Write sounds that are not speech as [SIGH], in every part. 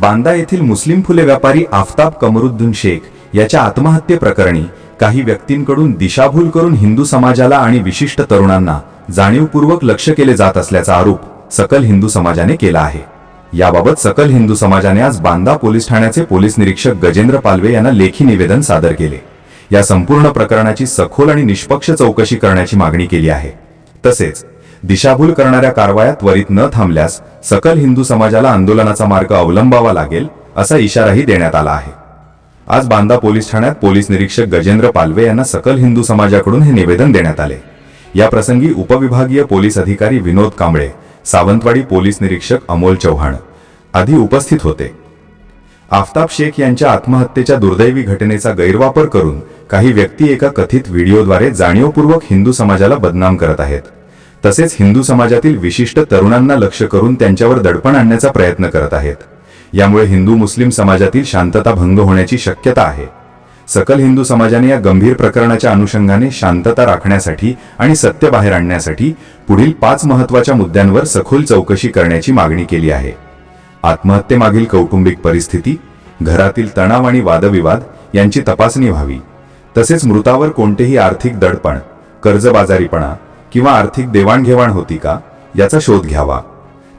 बांदा येथील मुस्लिम फुले व्यापारी आफताब कमरुद्दीन शेख याच्या आत्महत्येप्रकरणी काही व्यक्तींकडून दिशाभूल करून हिंदू समाजाला आणि विशिष्ट तरुणांना जाणीवपूर्वक लक्ष केले जात असल्याचा आरोप सकल हिंदू समाजाने केला आहे. याबाबत सकल हिंदू समाजाने आज बांदा पोलीस ठाण्याचे पोलीस निरीक्षक गजेंद्र पालवे यांना लेखी निवेदन सादर केले. या संपूर्ण प्रकरणाची सखोल आणि निष्पक्ष चौकशी करण्याची मागणी केली आहे. तसेच दिशाभूल करणाऱ्या कारवाया त्वरित न थांबल्यास सकल हिंदू समाजाला आंदोलनाचा मार्ग अवलंबावा लागेल असा इशाराही देण्यात आला आहे. आज बांदा पोलीस ठाण्यात पोलीस निरीक्षक गजेंद्र पालवे यांना सकल हिंदू समाजाकडून हे निवेदन देण्यात आले. या प्रसंगी उपविभागीय पोलीस अधिकारी विनोद कांबळे सावंतवाडी पोलीस निरीक्षक अमोल चव्हाण आदी उपस्थित होते. आफताब शेख यांच्या आत्महत्येच्या दुर्दैवी घटनेचा गैरवापर करून काही व्यक्ती एका कथित व्हिडिओद्वारे जाणीवपूर्वक हिंदू समाजाला बदनाम करत आहेत. तसेच हिंदू समाजातील विशिष्ट तरुणांना लक्ष करून त्यांच्यावर दडपण आणण्याचा प्रयत्न करत आहेत. यामुळे हिंदू मुस्लिम समाजातील शांतता भंग होण्याची शक्यता आहे. सकल हिंदू समाजाने या गंभीर प्रकरणाच्या अनुषंगाने शांतता राखण्यासाठी आणि सत्य बाहेर आणण्यासाठी पुढील पाच महत्त्वाच्या मुद्द्यांवर सखोल चौकशी करण्याची मागणी केली आहे. आत्महत्येमागील कौटुंबिक परिस्थिती घरातील तणाव आणि वादविवाद यांची तपासणी व्हावी. तसेच मृतावर कोणतेही आर्थिक दडपण कर्जबाजारीपणा किंवा आर्थिक देवाणघेवाण होती का याचा शोध घ्यावा.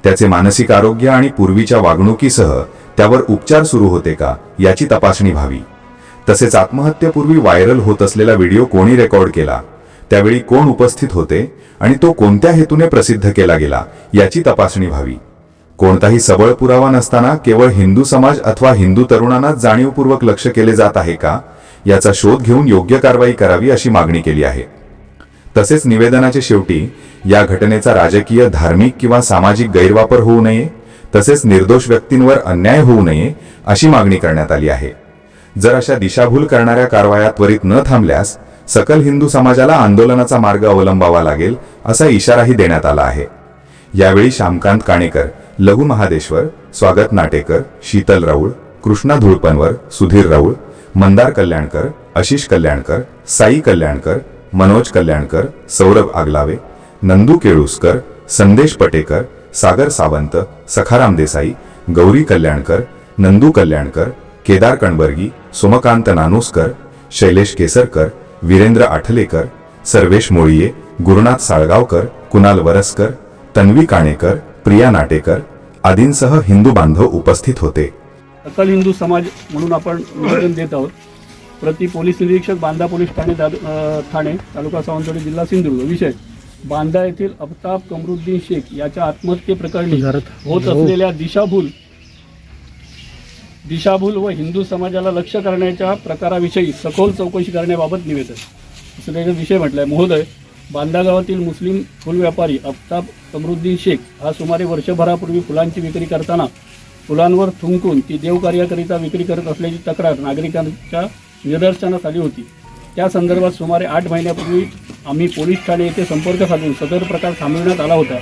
त्याचे मानसिक आरोग्य आणि पूर्वीच्या वागणुकीसह त्यावर उपचार सुरू होते का याची तपासणी व्हावी. तसेच आत्महत्येपूर्वी व्हायरल होत असलेला व्हिडिओ कोणी रेकॉर्ड केला त्यावेळी कोण उपस्थित होते आणि तो कोणत्या हेतूने प्रसिद्ध केला गेला याची तपासणी व्हावी. कोणताही सबळ पुरावा नसताना केवळ हिंदू समाज अथवा हिंदू तरुणांना जाणीवपूर्वक लक्ष केले जात आहे का याचा शोध घेऊन योग्य कारवाई करावी अशी मागणी केली आहे. तसेच निवेदनाच्या शेवटी या घटनेचा राजकीय धार्मिक किंवा सामाजिक गैरवापर होऊ नये तसेच निर्दोष व्यक्तींवर अन्याय होऊ नये अशी मागणी करण्यात आली आहे. जर अशा दिशाभूल करणाऱ्या कारवाया त्वरित न थांबल्यास सकल हिंदू समाजाला आंदोलनाचा मार्ग अवलंबावा लागेल असा इशाराही देण्यात आला आहे. यावेळी श्यामकांत काणेकर लघु महादेश्वर स्वागत नाटेकर शीतल राऊळ कृष्णा धुळपनवर सुधीर राऊळ मंदार कल्याणकर आशिष कल्याणकर साई कल्याणकर मनोज कल्याणकर सौरभ आगलावे नंदू केळुसकर संदेश पटेकर सागर सावंत सखाराम देसाई गौरी कल्याणकर नंदू कल्याणकर केदार कणबर्गी सोमकांत नानुसकर शैलेश केसरकर वीरेंद्र आठलेकर सर्वेश मोळीये गुरुनाथ साळगावकर कुणाल वरसकर तन्वी काणेकर प्रिया नाटेकर आदींसह हिंदू बांधव उपस्थित होते. सकल हिंदू समाज म्हणून आपण निवेदन देत आहोत. प्रति पोलीस निरीक्षक बांदा पोलीस ठाणे ठाणे तालुका सावंतवाडी जिल्हा सिंधुदुर्ग. विषय बांदा येथील अफताब कमरुद्दीन शेख याच्या आत्महत्येप्रकरणी होत असलेल्या दिशाभूल दिशाभूल व हिंदू समाजाला लक्ष करण्याच्या प्रकाराविषयी सखोल चौकशी करण्याबाबत निवेदन. असं त्याचा विषय म्हटलाय. महोदय बांदा गावातील मुस्लिम फुल व्यापारी अफताब कमरुद्दीन शेख हा सुमारे वर्षभरापूर्वी फुलांची विक्री करताना फुलांवर थुंकून ती देवकार्याकरिता विक्री करत असल्याची तक्रार नागरिकांच्या निदर्शनास आली होती. त्या संदर्भात सुमारे आठ महिन्यापूर्वी आम्ही पोलीस ठाणे येथे संपर्क साधून सदर प्रकार थांबविण्यात आला होता.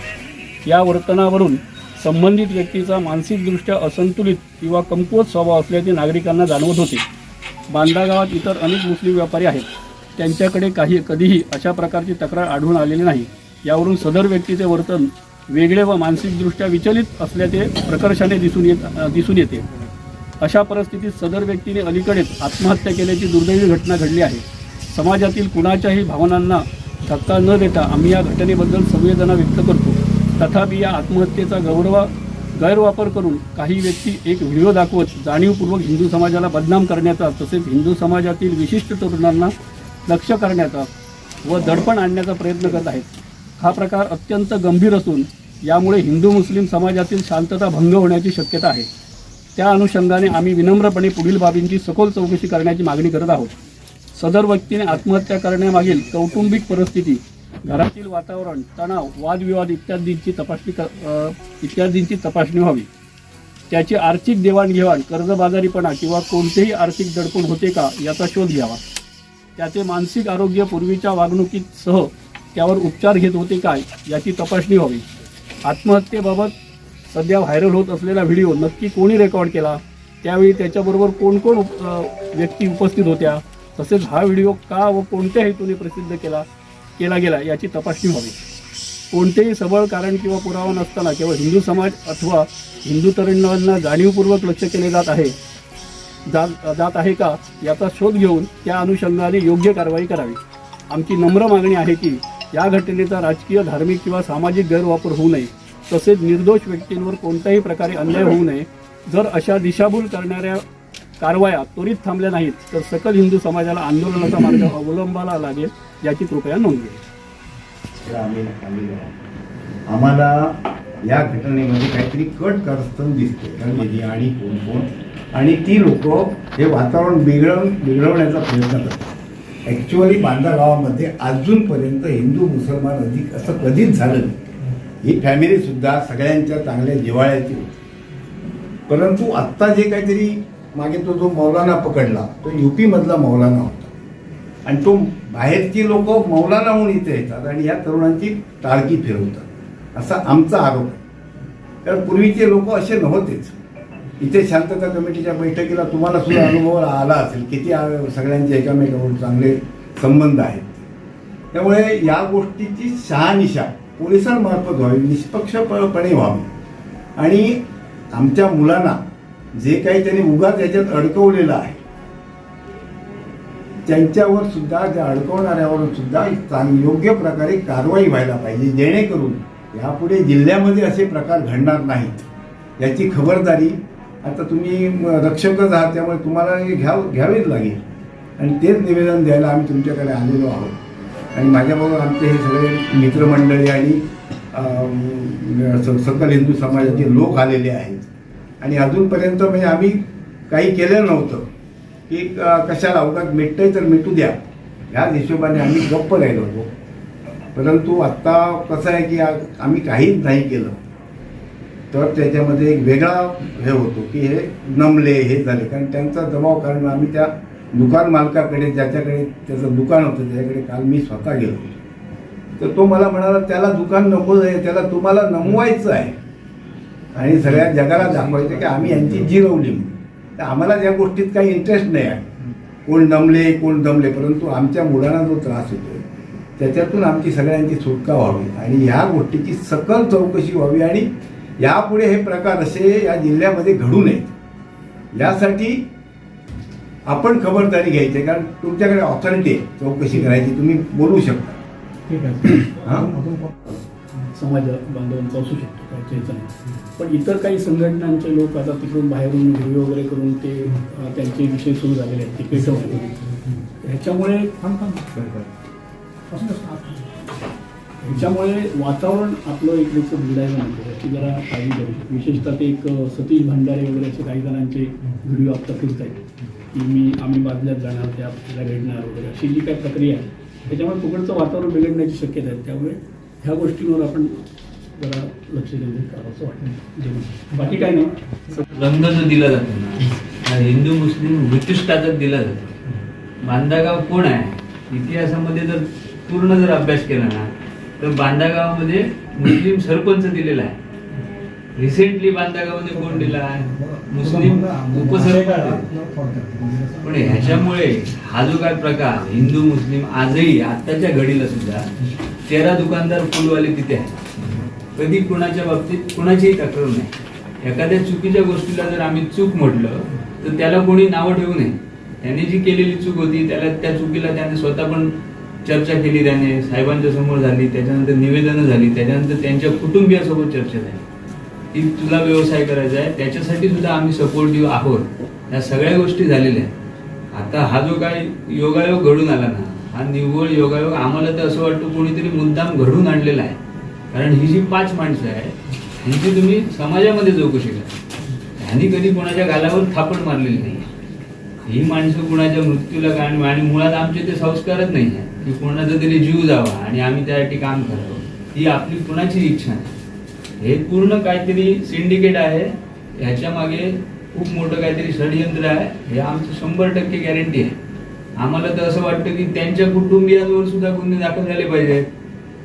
या वर्तनावरून संबंधित व्यक्तीचा मानसिकदृष्ट्या असंतुलित किंवा कमकुवत स्वभाव असल्याचे नागरिकांना जाणवत होते. बांदा गावात इतर अनेक मुस्लिम व्यापारी आहेत. त्यांच्याकडे काही कधीही अशा प्रकारची तक्रार आढळून आलेली नाही. यावरून सदर व्यक्तीचे वर्तन वेगळे व मानसिकदृष्ट्या विचलित असल्याचे प्रकर्षाने दिसून येत दिसून येते. अशा परिस्थितीत सदर व्यक्तीने अलीकडेच आत्महत्या केल्याची दुर्दैवी घटना घडली आहे. समाजातील कुणाच्याही भावनांना धक्का न देता आम्ही या घटनेबद्दल संवेदना व्यक्त करतो. तथापि या आत्महत्येचा गौरवा गैरवापर करून काही व्यक्ती एक व्हिडिओ दाखवत जाणीवपूर्वक हिंदू समाजाला बदनाम करण्याचा तसेच हिंदू समाजातील विशिष्ट तरुणांना लक्ष करण्याचा व दडपण आणण्याचा प्रयत्न करत आहेत. हा प्रकार अत्यंत गंभीर असून यामुळे हिंदू मुस्लिम समाजातील शांतता भंग होण्याची शक्यता आहे. त्या अनुषंगाने आम्ही विनम्रपणे पुढील बाबींची सखोल चौकशी करण्याची मागणी करत आहोत. सदर व्यक्तीने आत्महत्या करण्यामागील कौटुंबिक परिस्थिती घरातील वातावरण तणाव वादविवाद इत्यादींची तपासणी क- इत्यादींची तपासणी व्हावी. त्याची आर्थिक देवाणघेवाण कर्जबाजारीपणा किंवा कोणतेही आर्थिक दडपण होते का याचा शोध घ्यावा. त्याचे मानसिक आरोग्य पूर्वीच्या वागणुकीसह त्यावर उपचार घेत होते काय याची तपासणी व्हावी. आत्महत्येबाबत सध्या व्हायरल होत असलेला व्हिडिओ नक्की कोणी रेकॉर्ड केला? त्यावेळी त्याच्याबरोबर कोण कोण व्यक्ती उपस्थित होत्या? तसेच हा व्हिडिओ का व कोणत्या हेतूने प्रसिद्ध केला केला गेला याची तपासणी व्हावी. कोणतेही सबळ कारण किंवा पुरावा नसताना केवळ हिंदू समाज अथवा हिंदू तरुणांना जाणीवपूर्वक लक्ष केले जात आहे. जात जात आहे का याचा शोध घेऊन त्या अनुषंगाने योग्य कारवाई करावी. आमची नम्र मागणी आहे की या घटनेचा राजकीय धार्मिक किंवा सामाजिक गैरवापर होऊ नये. तसेच निर्दोष व्यक्तींवर कोणत्याही प्रकारे अन्याय होऊ नये. जर अशा दिशाभूल करणाऱ्या कारवाया त्वरित थांबल्या नाहीत तर सकल हिंदू समाजाला आंदोलनाचा मार्ग अवलंबाला लागेल याची कृपया नोंद घ्या. आम्हाला या घटनेमध्ये काहीतरी कट कारस्थान दिसते रणनिधी आणि कोण कोण? आणि ती लोक हे वातावरण बिघडव बिघडवण्याचा प्रयत्न करतात. ॲक्च्युअली बांदा गावामध्ये अजूनपर्यंत हिंदू मुसलमान अधिक असं कधीच झालं नाही. ही फॅमिलीसुद्धा सगळ्यांच्या चांगल्या जिव्हाळ्याची होती. परंतु आत्ता जे काहीतरी मागे तो जो मौलाना पकडला तो युपी मधला मौलाना होता. आणि तो बाहेरची लोक मौलाना म्हणून इथे येतात आणि या तरुणांची टाळकी फिरवतात. असा आमचा आरोप आहे. कारण पूर्वीचे लोक असे नव्हतेच. इथे शांतता कमिटीच्या बैठकीला तुम्हाला सुद्धा [CLEARS THROAT] अनुभव आला असेल किती सगळ्यांचे एकामेकावर चांगले संबंध आहेत. त्यामुळे या गोष्टीची शहानिशा पोलिसांमार्फत व्हावी निष्पक्षपणे व्हावी. आणि आमच्या मुलांना जे काही त्यांनी उगाच याच्यात अडकवलेलं आहे त्यांच्यावर सुद्धा त्या अडकवणाऱ्यावर सुद्धा चांग योग्य प्रकारे कारवाई व्हायला पाहिजे जेणेकरून यापुढे जिल्ह्यामध्ये असे प्रकार घडणार नाहीत. याची खबरदारी आता तुम्ही रक्षकच आहात त्यामुळे तुम्हाला हे घ्याव घ्यावीच लागेल. आणि तेच निवेदन द्यायला आम्ही तुमच्याकडे आलेलो आहोत. आणि माझ्याबरोबर आमचे हे सगळे मित्रमंडळी आणि सकल हिंदू समाजाचे लोक आलेले आहेत. आणि अजूनपर्यंत म्हणजे आम्ही काही केलं नव्हतं. की कशाला अवघात मिटतंय तर मिटू द्या. ह्याच हिशोबाने आम्ही गप्प राहिलो होतो. परंतु आत्ता कसं आहे की आम्ही काहीच नाही केलं. तर त्याच्यामध्ये एक वेगळा हे होतो की हे नमले हे झाले. कारण त्यांचा दबाव कारण आम्ही त्या दुकान मालकाकडे ज्याच्याकडे त्याचं दुकान होतं त्याच्याकडे काल मी स्वतः गेलो होतो. तर तो मला म्हणाला त्याला दुकान नको आहे त्याला तुम्हाला नमवायचं आहे. आणि सगळ्या जगाला दाखवायचं की आम्ही यांची जिरवली म्हणून. तर आम्हाला या गोष्टीत काही इंटरेस्ट नाही आहे. कोण दमले कोण दमले परंतु आमच्या मुलांना जो त्रास होतो त्याच्यातून आमची सगळ्यांची सुटका व्हावी. आणि ह्या गोष्टीची सकल चौकशी व्हावी आणि यापुढे हे प्रकार असे या जिल्ह्यामध्ये घडू नयेत. यासाठी आपण खबरदारी घ्यायची आहे, कारण तुमच्याकडे ऑथॉरिटी आहे चौकशी करायची तुम्ही बोलू शकता. [CLEARS THROAT] हां? समाज बांधवांचा असू शकतो काय त्याचं नाही. पण इतर काही संघटनांचे लोक आता तिकडून बाहेरून व्हिडिओ वगैरे करून ते त्यांचे विषय सुरू झालेले आहेत ते पेटवणे ह्याच्यामुळे ह्याच्यामुळे वातावरण आपलं इकडचं बिघडायला नको याची जरा काळजी विशेषतः ते एक सतीश भंडारे वगैरे असे काही जणांचे व्हिडिओ आता फिरत आहेत की मी आम्ही बाजल्यात जाणार त्या आपल्याला भेटणार वगैरे. अशी जी काही प्रक्रिया आहे त्याच्यामुळे कोकणचं वातावरण बिघडण्याची शक्यता आहे. त्यामुळे ह्या गोष्टींवर आपण जरा लक्ष केंद्रित करावं असं वाटतं. बाकी काय नाही. रंग जो दिला जातो ना. हिंदू मुस्लिम ब्रिटिशटाचाच दिला जातो. बांदागाव कोण आहे? इतिहासामध्ये जर पूर्ण जर अभ्यास केला ना तर बांदागावमध्ये मुस्लिम सरपंच दिलेला आहे. रिसेंटली बांदागावमध्ये कोण दिला मुस्लिम उपसरपंच. पण ह्याच्यामुळे हा जो काय प्रकार हिंदू मुस्लिम आजही आत्ताच्या घडीला सुद्धा तेरा दुकानदार फुलवाले तिथे आहेत. कधी कुणाच्या बाबतीत कुणाचीही तक्रार नाही. एखाद्या चुकीच्या गोष्टीला जर आम्ही चूक म्हटलं तर त्याला कोणी नावं ठेवू नये. त्याने जी केलेली चूक होती त्याला त्या चुकीला त्याने स्वतः पण चर्चा केली त्याने. साहेबांच्या समोर झाली त्याच्यानंतर निवेदनं झाली त्याच्यानंतर त्यांच्या कुटुंबियासोबत चर्चा झाली. की तुला व्यवसाय करायचा आहे त्याच्यासाठी सुद्धा आम्ही सपोर्टिव्ह आहोत. या सगळ्या गोष्टी झालेल्या आहेत. आता हा जो काय योगायोग घडून आला ना हा निव्वळ योगायोग आम्हाला तर असं वाटतं कोणीतरी मुद्दाम घडून आणलेला आहे. कारण ही जी पाच माणसं आहे ह्यांची तुम्ही समाजामध्ये चौकशी करा. ह्यांनी कधी कोणाच्या गालावर थापड मारलेली नाही. ही माणसं कुणाच्या मृत्यूला कारण आणि मुळात आमचे ते संस्कारच नाही आहे की कोणाचा तरी जीव जावा आणि आम्ही त्यासाठी काम करावं ही आपली कुणाची इच्छा नाही. हे पूर्ण काहीतरी सिंडिकेट आहे. ह्याच्या मागे खूप मोठं काहीतरी षडयंत्र आहे. हे आमचं शंभर टक्के गॅरंटी आहे. आम्हाला तर असं वाटतं की त्यांच्या कुटुंबियांवर सुद्धा गुन्हे दाखल झाले पाहिजेत.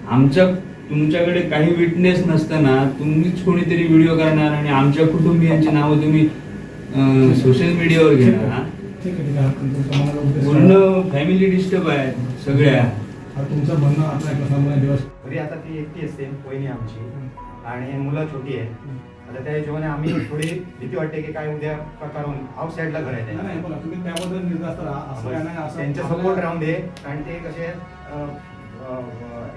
आमच्या तुमच्याकडे काही विटनेस नसताना तुम्हीच कोणीतरी व्हिडिओ करणार आणि आमच्या कुटुंबियांची नावं तुम्ही सोशल मीडियावर घेणार पूर्ण फॅमिली डिस्टर्ब आहे सगळ्या. तुमचं म्हणणं आता दिवस घरी आता ती एकटी असते वहिनी आमची. आणि मुलं छोटी आहे आता त्या हिशोबाने आम्ही थोडी भीती वाटते की काय उद्या प्रकार होऊन आउट साईडला घर आहे नाही. बघा तुम्ही त्याबद्दल निर्धास्त राहा असं काय नाही असं सपोर्ट राहून दे. कारण ते कसे अं, अं,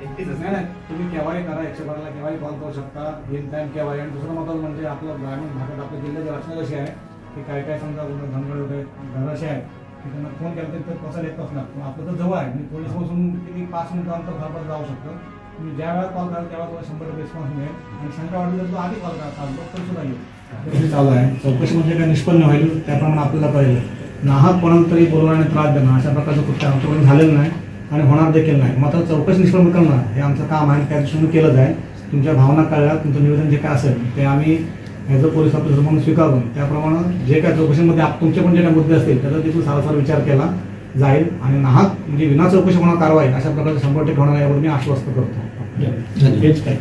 एकटीच नाही असते नाही तुम्ही केव्हाही करा एकशे बाराला केव्हाही कॉल करू शकता. इन टाइम केव्हाही. आणि दुसरं महत्त्वाचं म्हणजे आपलं ग्रामीण भागात आपल्या जिल्ह्याची रचना कशी आहे की काय काय समजा धनगड वगैरे घर असे आहेत की त्यांना फोन केला तरी कसं येत असणार पण आपलं तर जवळ आहे. मी पोलीस बसून किती पाच मिनिटं अंतर घरापर्यंत जाऊ शकतो. तुम्ही ज्या वेळा कॉल कराल तेव्हा तुम्हाला शंभर टक्के रिस्पॉन्स मिळेल. आणि शंका वाटली तर तो आधी कॉल करा चालतो. तर सुद्धा येईल. चालू आहे. चौकशी म्हणजे काय निष्पन्न होईल त्याप्रमाणे आपल्याला कळेल. नाहक कोणाला तरी बोलवणं त्रास देणं अशा प्रकारचं कुठं आमच्याकडून झालेलं नाही आणि होणार देखील नाही. मात्र चौकशी निष्पन्न करणं हे आमचं काम आहे त्या दृष्टीने केलं जाईल तुमच्या भावना कळल्या तुमचं निवेदन जे काय असेल ते आम्ही ॲज अ पोलीस ऑफिसर म्हणून स्वीकारून त्याप्रमाणे जे काय चौकशीमध्ये आप- तुमचे पण जे काही मुद्दे असतील त्याचा देखील सारासार विचार केला जाईल. आणि नाहक म्हणजे विना चौकशी होणार कारवाई अशा प्रकारचे शंभर टक्के होणार यावर मी आश्वस्त करतो. हेच काय